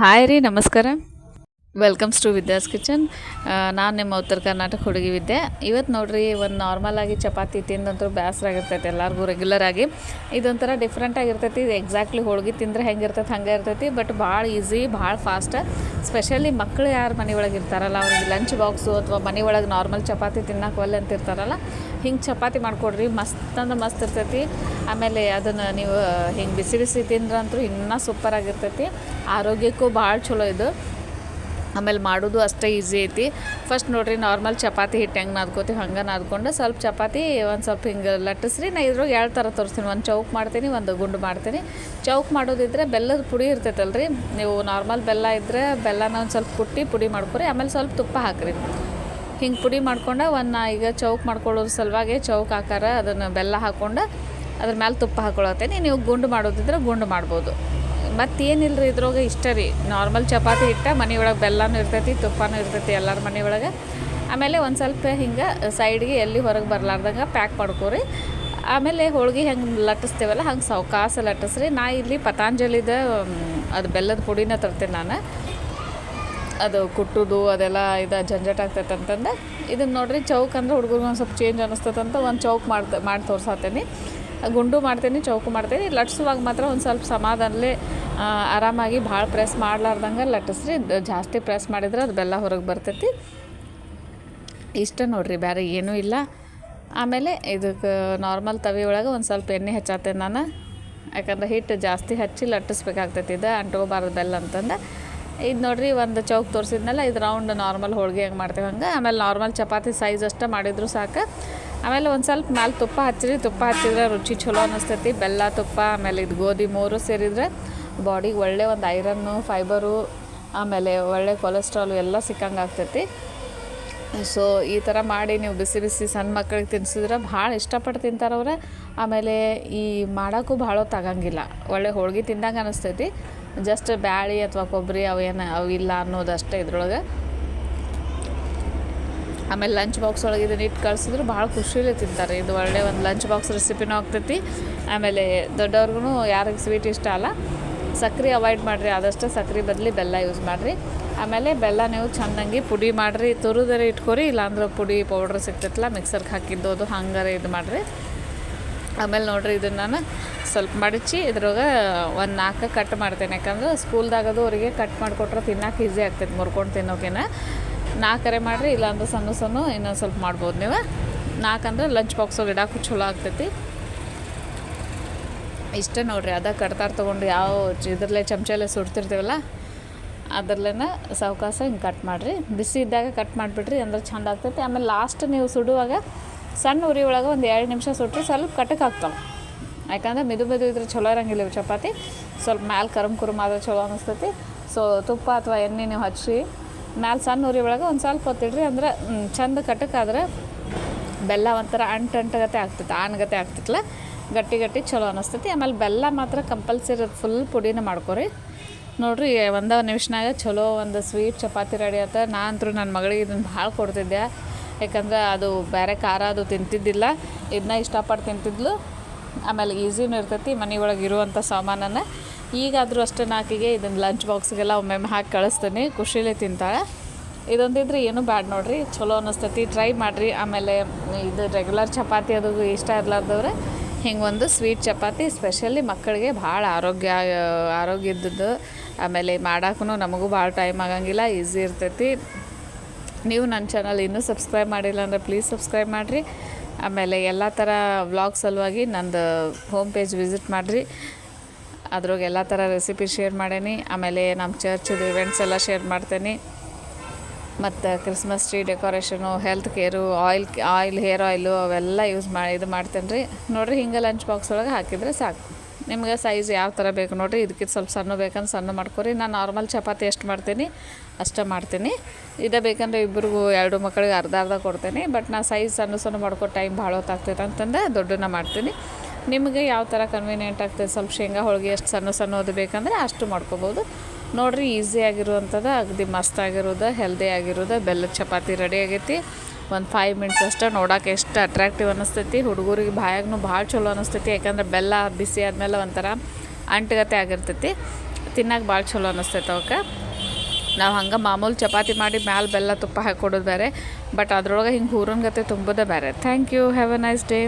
Hi రీ నమస్కారం. Welcomes to Vidya's kitchen ನಾನು ನಿಮ್ಮ ಉತ್ತರ ಕರ್ನಾಟಕ ಹುಡುಗಿ ವಿದ್ಯೆ. ಇವತ್ತು ನೋಡಿರಿ, ಒಂದು ನಾರ್ಮಲ್ ಆಗಿ ಚಪಾತಿ ತಿಂದಂತೂ ಬೇಸರ ಆಗಿರ್ತೈತೆ, ಎಲ್ಲರಿಗೂ ರೆಗ್ಯುಲರ್ ಆಗಿ. ಇದೊಂಥರ ಡಿಫ್ರೆಂಟ್ ಆಗಿರ್ತೈತಿ, ಇದು ಎಕ್ಸಾಕ್ಟ್ಲಿ ಹೋಳ್ಗೆ ತಿಂದರೆ ಹೆಂಗೆ ಇರ್ತೈತೆ ಹಂಗೆ ಇರ್ತೈತಿ ಬಟ್ ಭಾಳ ಈಸಿ ಭಾಳ ಫಾಸ್ಟ್ ಸ್ಪೆಷಲಿ ಮಕ್ಕಳು ಯಾರು ಮನೆ ಒಳಗೆ ಇರ್ತಾರಲ್ಲ, ಅವ್ರಿಗೆ ಲಂಚ್ ಬಾಕ್ಸು ಅಥವಾ ಒಳಗೆ ನಾರ್ಮಲ್ ಚಪಾತಿ ತಿನ್ನಕ್ಕೆ ಒಲ್ಲೆ ಅಂತ ಇರ್ತಾರಲ್ಲ, ಹಿಂಗೆ ಚಪಾತಿ ಮಾಡಿಕೊಡ್ರಿ, ಮಸ್ತ್ ಅಂದ್ರೆ ಮಸ್ತ್ ಇರ್ತೈತಿ. ಆಮೇಲೆ ಅದನ್ನು ನೀವು, ಹಿಂಗೆ ಬಿಸಿ ಬಿಸಿ ತಿಂದ್ರಂತೂ ಇನ್ನೂ ಸೂಪರ್ ಆಗಿರ್ತೈತಿ. ಆರೋಗ್ಯಕ್ಕೂ ಭಾಳ ಚಲೋ ಇದು. ಆಮೇಲೆ ಮಾಡೋದು ಅಷ್ಟೇ ಈಸಿ ಐತಿ. ಫಸ್ಟ್ ನೋಡಿರಿ ನಾರ್ಮಲ್ ಚಪಾತಿ ಹಿಟ್ಟು ಹೆಂಗೆ ನಾದ್ಕೋತೀವಿ, ಹಂಗೆ ನಾದ್ಕೊಂಡು ಸ್ವಲ್ಪ ಚಪಾತಿ, ಒಂದು ಸ್ವಲ್ಪ ಹಿಂಗೆ ಲಟ್ಟಿಸ್ರಿ. ನಾ ಇದ್ರಾಗ ಎರಡು ಥರ ತೋರಿಸ್ತೀನಿ. ಒಂದು ಚೌಕ್ ಮಾಡ್ತೀನಿ, ಒಂದು ಗುಂಡು ಮಾಡ್ತೀನಿ. ಚೌಕ್ ಮಾಡೋದಿದ್ರೆ ಬೆಲ್ಲದ ಪುಡಿ ಇರ್ತೈತಲ್ರಿ. ನೀವು ನಾರ್ಮಲ್ ಬೆಲ್ಲ ಇದ್ದರೆ ಬೆಲ್ಲನ ಒಂದು ಸ್ವಲ್ಪ ಕುಟ್ಟಿ ಪುಡಿ ಮಾಡ್ಕೊರಿ. ಆಮೇಲೆ ಸ್ವಲ್ಪ ತುಪ್ಪ ಹಾಕ್ರಿ. ಹಿಂಗೆ ಪುಡಿ ಮಾಡ್ಕೊಂಡು ಒಂದು ಈಗ ಚೌಕ್ ಮಾಡ್ಕೊಳ್ಳೋದ್ರ ಸಲುವಾಗಿ ಚೌಕ್ ಆಕಾರ ಅದನ್ನು ಬೆಲ್ಲ ಹಾಕ್ಕೊಂಡು ಅದ್ರ ಮೇಲೆ ತುಪ್ಪ ಹಾಕೊಳತ್ತೇನೆ. ನೀವು ಗುಂಡು ಮಾಡೋದಿದ್ರೆ ಗುಂಡು ಮಾಡ್ಬೋದು. ಮತ್ತೇನಿಲ್ಲ ರೀ ಇದ್ರೊಳಗೆ ಇಷ್ಟ ರೀ. ನಾರ್ಮಲ್ ಚಪಾತಿ ಹಿಟ್ಟ ಮನೆ ಒಳಗೆ ಬೆಲ್ಲನೂ ಇರ್ತೈತಿ, ತುಪ್ಪನೂ ಇರ್ತೈತಿ ಎಲ್ಲರ ಮನೆ ಒಳಗೆ ಆಮೇಲೆ ಒಂದು ಸ್ವಲ್ಪ ಹಿಂಗೆ ಸೈಡ್ಗೆ ಎಲ್ಲಿ ಹೊರಗೆ ಬರಲಾರ್ದಂಗೆ ಪ್ಯಾಕ್ ಮಾಡ್ಕೊರಿ. ಆಮೇಲೆ ಹೋಳಿಗೆ ಹೆಂಗೆ ಲಟ್ಟಿಸ್ತೇವಲ್ಲ, ಹಂಗೆ ಸೌಕಾಸ ಲಟ್ಟಿಸ್ರಿ. ನಾ ಇಲ್ಲಿ ಪತಾಂಜಲಿದ ಅದು ಬೆಲ್ಲದ ಪುಡಿನ ತರ್ತೇನೆ ನಾನು. ಅದು ಕುಟ್ಟುದು, ಅದೆಲ್ಲ ಇದು ಜಂಜಟ್ ಆಗ್ತೈತೆ ಅಂತಂದು. ಇದನ್ನು ನೋಡಿರಿ ಚೌಕ್ ಅಂದ್ರೆ ಹುಡುಗರಿಗೆ ಒಂದು ಸ್ವಲ್ಪ ಚೇಂಜ್ ಅನ್ನಿಸ್ತದಂತ ಒಂದು ಚೌಕ್ ಮಾಡ್ತಾ, ಮಾಡಿ ತೋರ್ಸಾತೇನೆ. ಗುಂಡು ಮಾಡ್ತೀನಿ ಚೌಕು ಮಾಡ್ತೀನಿ. ಲಟ್ಸುವಾಗ ಮಾತ್ರ ಒಂದು ಸ್ವಲ್ಪ ಸಮಾಧಾನಲೇ ಆ, ಆರಾಮಾಗಿ ಭಾಳ ಪ್ರೆಸ್ ಮಾಡ್ಲಾರ್ದಂಗೆ ಲಟ್ಟಿಸ್ರಿ. ಜಾಸ್ತಿ ಪ್ರೆಸ್ ಮಾಡಿದ್ರೆ ಅದು ಬೆಲ್ಲ ಹೊರಗೆ ಬರ್ತೈತಿ. ಇಷ್ಟ ನೋಡ್ರಿ ಬೇರೆ ಏನೂ ಇಲ್ಲ. ಆಮೇಲೆ ಇದಕ್ಕೆ ನಾರ್ಮಲ್ ತವಿ ಒಳಗೆ ಒಂದು ಸ್ವಲ್ಪ ಎಣ್ಣೆ ಹಚ್ಚಾತೇನೆ ನಾನು. ಯಾಕಂದ್ರೆ ಹಿಟ್ಟು ಜಾಸ್ತಿ ಹಚ್ಚಿ ಲಟ್ಟಿಸ್ಬೇಕಾಗ್ತೈತಿ ಇದು ಅಂಟ್ಕೋಬಾರ್ದು ಬೆಲ್ಲ ಅಂತಂದು. ಇದು ನೋಡ್ರಿ ಒಂದು ಚೌಕ್ ತೋರಿಸಿದ್ನಲ್ಲ ಇದು ರೌಂಡ್ ನಾರ್ಮಲ್ ಹೋಳಿಗೆ ಹೆಂಗೆ ಮಾಡ್ತೇವೆ ಹಂಗೆ. ಆಮೇಲೆ ನಾರ್ಮಲ್ ಚಪಾತಿ ಸೈಜ್ ಅಷ್ಟೇ ಮಾಡಿದ್ರು ಸಾಕು. ಆಮೇಲೆ ಒಂದು ಸ್ವಲ್ಪ ಮ್ಯಾಲೆ ತುಪ್ಪ ಹಚ್ಚಿರಿ, ತುಪ್ಪ ಹಚ್ಚಿದ್ರೆ ರುಚಿ ಚಲೋ ಅನ್ನಿಸ್ತೈತಿ. ಬೆಲ್ಲ, ತುಪ್ಪ, ಆಮೇಲೆ ಇದು ಗೋಧಿ ಮೂರು ಸೇರಿದರೆ ಬಾಡಿಗೆ ಒಳ್ಳೆ ಒಂದು ಐರನ್ನು ಫೈಬರು ಆಮೇಲೆ ಒಳ್ಳೆ ಕೊಲೆಸ್ಟ್ರಾಲು ಎಲ್ಲ ಸಿಕ್ಕಂಗೆ ಆಗ್ತೈತಿ. ಸೊ ಈ ಥರ ಮಾಡಿ ನೀವು ಬಿಸಿ ಬಿಸಿ ಸಣ್ಣ ಮಕ್ಕಳಿಗೆ ತಿನ್ಸಿದ್ರೆ ಭಾಳ ಇಷ್ಟಪಟ್ಟು ತಿಂತಾರೆ ಅವ್ರೆ ಆಮೇಲೆ ಈ ಮಾಡೋಕ್ಕೂ ಭಾಳ ತಾಗಂಗಿಲ್ಲ ಒಳ್ಳೆ ಹೋಳ್ಗೆ ತಿಂದಂಗೆ ಅನಿಸ್ತೈತಿ ಜಸ್ಟ್ ಬ್ಯಾಳಿ ಅಥವಾ ಕೊಬ್ಬರಿ ಅವೇನು ಅವು ಇಲ್ಲ ಅನ್ನೋದಷ್ಟೇ ಇದ್ರೊಳಗೆ. ಆಮೇಲೆ ಲಂಚ್ ಬಾಕ್ಸ್ ಒಳಗೆ ಇದನ್ನ ಇಟ್ಟು ಕಳ್ಸಿದ್ರು ಭಾಳ ಖುಷಿಲೇ ತಿಂತಾರೆ. ಇದು ಒಳ್ಳೆ ಒಂದು ಲಂಚ್ ಬಾಕ್ಸ್ ರೆಸಿಪಿನೂ ಆಗ್ತೈತಿ. ಆಮೇಲೆ ದೊಡ್ಡವ್ರಿಗೂ ಯಾರಿಗೆ ಸ್ವೀಟ್ ಇಷ್ಟ ಅಲ್ಲ ಸಕ್ಕರೆ ಅವಾಯ್ಡ್ ಮಾಡಿರಿ. ಆದಷ್ಟು ಸಕ್ಕರೆ ಬದಲಿ ಬೆಲ್ಲ ಯೂಸ್ ಮಾಡಿರಿ. ಆಮೇಲೆ ಬೆಲ್ಲ ನೀವು ಚೆನ್ನಾಗಿ ಪುಡಿ ಮಾಡಿರಿ. ತುರಿದರೆ ಇಟ್ಕೊರಿ. ಇಲ್ಲಾಂದ್ರೆ ಪುಡಿ ಪೌಡ್ರ್ ಸಿಗ್ತೈತಲ್ಲ ಮಿಕ್ಸರ್ಗೆ ಹಾಕಿದ್ದು ಅದು ಹಂಗಾರೆ ಇದು ಮಾಡಿರಿ. ಆಮೇಲೆ ನೋಡಿರಿ ಇದನ್ನು ನಾನು ಸ್ವಲ್ಪ ಮಡಚಿ ಇದ್ರಾಗ ಒಂದು ನಾಲ್ಕು ಕಟ್ ಮಾಡ್ತೇನೆ. ಯಾಕಂದ್ರೆ ಸ್ಕೂಲ್ದಾಗದು ಅವರಿಗೆ ಕಟ್ ಮಾಡಿಕೊಟ್ರೆ ತಿನ್ನಕ್ಕೆ ಈಸಿ ಆಗ್ತೈತೆ, ಮುರ್ಕೊಂಡು ತಿನ್ನೋಕೆನ. ನಾಲ್ಕರೆ ಮಾಡಿರಿ, ಇಲ್ಲಾಂದ್ರೆ ಸಣ್ಣ ಸಣ್ಣ, ಇನ್ನೊಂದು ಸ್ವಲ್ಪ ಮಾಡ್ಬೋದು ನೀವು. ನಾಲ್ಕಂದ್ರೆ ಲಂಚ್ ಬಾಕ್ಸಲ್ಲಿ ಇಡಕ್ಕೂ ಚಲೋ ಆಗ್ತೈತಿ. ಇಷ್ಟೇ ನೋಡ್ರಿ, ಅದ ಕಡ್ತಾರ ತೊಗೊಂಡು ಯಾವ ಇದ್ರಲ್ಲೇ ಚಮಚಲ್ಲೇ ಸುಡ್ತಿರ್ತೀವಲ್ಲ ಅದರಲ್ಲೇ ಸಾವಕಾಶ ಹಿಂಗೆ ಕಟ್ ಮಾಡಿರಿ. ಬಿಸಿ ಇದ್ದಾಗ ಕಟ್ ಮಾಡಿಬಿಡ್ರಿ, ಅಂದ್ರೆ ಚಂದ ಆಗ್ತೈತಿ. ಆಮೇಲೆ ಲಾಸ್ಟ್ ನೀವು ಸುಡುವಾಗ ಸಣ್ಣ ಉರಿ ಒಳಗೆ ಒಂದು ಎರಡು ನಿಮಿಷ ಸುಟ್ಟರೆ ಸ್ವಲ್ಪ ಕಟಕ್ ಆಗ್ತಾವೆ. ಯಾಕಂದ್ರೆ ಮೆದು ಮೆದು ಇದ್ರೆ ಚಲೋ ಇರಂಗಿಲ್ಲ ಚಪಾತಿ. ಸ್ವಲ್ಪ ಮ್ಯಾಲೆ ಕರಮ್ ಕುರುಮ್ ಆದ್ರೆ ಚಲೋ ಅನ್ನಿಸ್ತೈತಿ ಸೊ ತುಪ್ಪ ಅಥವಾ ಎಣ್ಣೆ ನೀವು ಹಚ್ಚಿ ಮ್ಯಾಲೆ ಸಣ್ಣ ಉರಿ ಒಳಗೆ ಒಂದು ಸ್ವಲ್ಪ ಹೊತ್ತಿಡ್ರಿ ಅಂದ್ರೆ ಚಂದ ಕಟ್ಟಕ್ಕಾದ್ರೆ ಬೆಲ್ಲ ಒಂಥರ ಅಂಟು ಅಂಟಗತೆ ಆಗ್ತೈತೆ ಆನ್ಗತೆ ಆಗ್ತೈತಲ್ಲ ಗಟ್ಟಿ ಗಟ್ಟಿ ಚಲೋ ಅನ್ನಿಸ್ತೈತಿ ಆಮೇಲೆ ಬೆಲ್ಲ ಮಾತ್ರ ಕಂಪಲ್ಸರಿ ಫುಲ್ ಪುಡಿನ ಮಾಡ್ಕೊರಿ. ನೋಡ್ರಿ, ಒಂದು ನಿಮಿಷನಾಗ ಚಲೋ ಒಂದು ಸ್ವೀಟ್ ಚಪಾತಿ ರೆಡಿ ಆತ. ನಾ ನನ್ನ ಮಗಳಿಗೆ ಇದನ್ನು ಭಾಳ ಕೊಡ್ತಿದ್ದೆ. ಯಾಕಂದ್ರೆ ಅದು ಬೇರೆ ಖಾರ ಅದು ತಿಂತಿದ್ದಿಲ್ಲ. ಇದನ್ನ ಇಷ್ಟಪಟ್ಟು ತಿಂತಿದ್ಲು. ಆಮೇಲೆ ಈಸಿನೂ ಇರ್ತೈತಿ. ಮನೆಯೊಳಗೆ ಇರುವಂಥ ಸಾಮಾನನ್ನು ಈಗಾದರೂ ಅಷ್ಟೇ ನಾಕಿಗೆ ಇದನ್ನು ಲಂಚ್ ಬಾಕ್ಸ್ಗೆಲ್ಲ ಒಮ್ಮೊಮ್ಮೆ ಹಾಕಿ ಕಳಿಸ್ತೀನಿ. ಖುಷಿಲೇ ತಿಂತಾಳೆ. ಇದೊಂದಿದ್ರೆ ಏನು ಬ್ಯಾಡ್ ನೋಡ್ರಿ. ಚಲೋ ಅನ್ನಿಸ್ತೈತಿ ಟ್ರೈ ಮಾಡಿರಿ. ಆಮೇಲೆ ಇದು ರೆಗ್ಯುಲರ್ ಚಪಾತಿ ಅದು ಇಷ್ಟ ಇರ್ಲಾರ್ದವ್ರೆ, ಹಿಂಗೆ ಒಂದು ಸ್ವೀಟ್ ಚಪಾತಿ ಸ್ಪೆಷಲಿ ಮಕ್ಕಳಿಗೆ ಭಾಳ ಆರೋಗ್ಯ ಆರೋಗ್ಯ ಇದ್ದದ್ದು. ಆಮೇಲೆ ಮಾಡೋಕ್ಕೂ ನಮಗೂ ಭಾಳ ಟೈಮ್ ಆಗಂಗಿಲ್ಲ. ಈಸಿ ಇರ್ತೈತಿ. ನೀವು ನನ್ನ ಚಾನಲ್ ಇನ್ನೂ ಸಬ್ಸ್ಕ್ರೈಬ್ ಮಾಡಿಲ್ಲ ಅಂದರೆ ಪ್ಲೀಸ್ ಸಬ್ಸ್ಕ್ರೈಬ್ ಮಾಡಿರಿ. ಆಮೇಲೆ ಎಲ್ಲ ಥರ ವ್ಲಾಗ್ ಸಲುವಾಗಿ ನಂದು ಹೋಮ್ ಪೇಜ್ ವಿಸಿಟ್ ಮಾಡಿರಿ. ಅದ್ರಾಗ ಎಲ್ಲ ಥರ ರೆಸಿಪಿ ಶೇರ್ ಮಾಡೇನಿ. ಆಮೇಲೆ ನಮ್ಮ ಚರ್ಚ್ದು ಇವೆಂಟ್ಸ್ ಎಲ್ಲ ಶೇರ್ ಮಾಡ್ತೇನೆ. ಮತ್ತು Christmas tree decoration health care oil oil hair oil ಅವೆಲ್ಲ ಯೂಸ್ ಮಾಡಿ ಇದು ಮಾಡ್ತೇನೆ ರೀ. ನೋಡಿರಿ ಹಿಂಗೆ ಲಂಚ್ ಬಾಕ್ಸ್ ಒಳಗೆ ಹಾಕಿದರೆ ಸಾಕು. ನಿಮ್ಗೆ ಸೈಜ್ ಯಾವ ಥರ ಬೇಕು ನೋಡಿರಿ. ಇದಕ್ಕೆ ಸ್ವಲ್ಪ ಸಣ್ಣ ಬೇಕಂದ್ರೆ ಸಣ್ಣ ಮಾಡ್ಕೊರಿ. ನಾನು ನಾರ್ಮಲ್ ಚಪಾತಿ ಎಷ್ಟು ಮಾಡ್ತೀನಿ. ಅಷ್ಟೇ ಮಾಡ್ತೀನಿ. ಇದೇ ಬೇಕಂದ್ರೆ ಇಬ್ಬರಿಗೂ ಎರಡು ಮಕ್ಕಳಿಗೆ ಅರ್ಧ ಅರ್ಧ ಕೊಡ್ತೇನೆ. ಬಟ್ ನಾನು ಸೈಜ್ ಸಣ್ಣ ಸಣ್ಣ ಮಾಡ್ಕೊ ಟೈಮ್ ಭಾಳ ಹೊತ್ತಾಗ್ತೈತೆ ಅಂತಂದು ದೊಡ್ಡನ್ನ ಮಾಡ್ತೀನಿ. ನಿಮಗೆ ಯಾವ ಥರ ಕನ್ವೀನಿಯೆಂಟ್ ಆಗ್ತದೆ? ಸ್ವಲ್ಪ ಶೇಂಗಾ ಹೋಳಿಗೆ ಎಷ್ಟು ಸಣ್ಣ ಸಣ್ಣದು ಬೇಕಂದರೆ ಅಷ್ಟು ಮಾಡ್ಕೋಬೋದು. ನೋಡಿರಿ ಈಸಿ ಆಗಿರುವಂಥದ್ದು, ಅಗದಿ ಮಸ್ತ್ ಆಗಿರೋದು ಹೆಲ್ದಿ ಆಗಿರೋದು, ಬೆಲ್ಲದ ಚಪಾತಿ ರೆಡಿ ಆಗೈತಿ. ಒಂದು ಫೈವ್ ಮಿನಿಟ್ಸ್ ಅಷ್ಟೇ ನೋಡೋಕೆ ಎಷ್ಟು ಅಟ್ರಾಕ್ಟಿವ್ ಅನ್ನಿಸ್ತೈತಿ ಹುಡುಗರಿಗೆ ಬಾಯಾಗೂ ಭಾಳ ಚಲೋ ಅನ್ನಿಸ್ತೈತಿ ಯಾಕಂದ್ರೆ ಬೆಲ್ಲ ಬಿಸಿ ಆದಮೇಲೆ ಒಂಥರ ಅಂಟುಗತೆ ಆಗಿರ್ತೈತಿ. ತಿನ್ನೋಕೆ ಭಾಳ ಚಲೋ ಅನ್ನಿಸ್ತೈತೆ ಅವಕ್ಕೆ. ನಾವು ಹಂಗೆ ಮಾಮೂಲಿ ಚಪಾತಿ ಮಾಡಿ ಮ್ಯಾಲೆ ಬೆಲ್ಲ ತುಪ್ಪ ಹಾಕಿ ಕೊಡೋದು ಬೇರೆ. ಬಟ್ ಅದ್ರೊಳಗೆ ಹಿಂಗೆ ಹೂರನ್ಗತೆ ತುಂಬೋದೇ ಬೇರೆ. Thank you have a nice day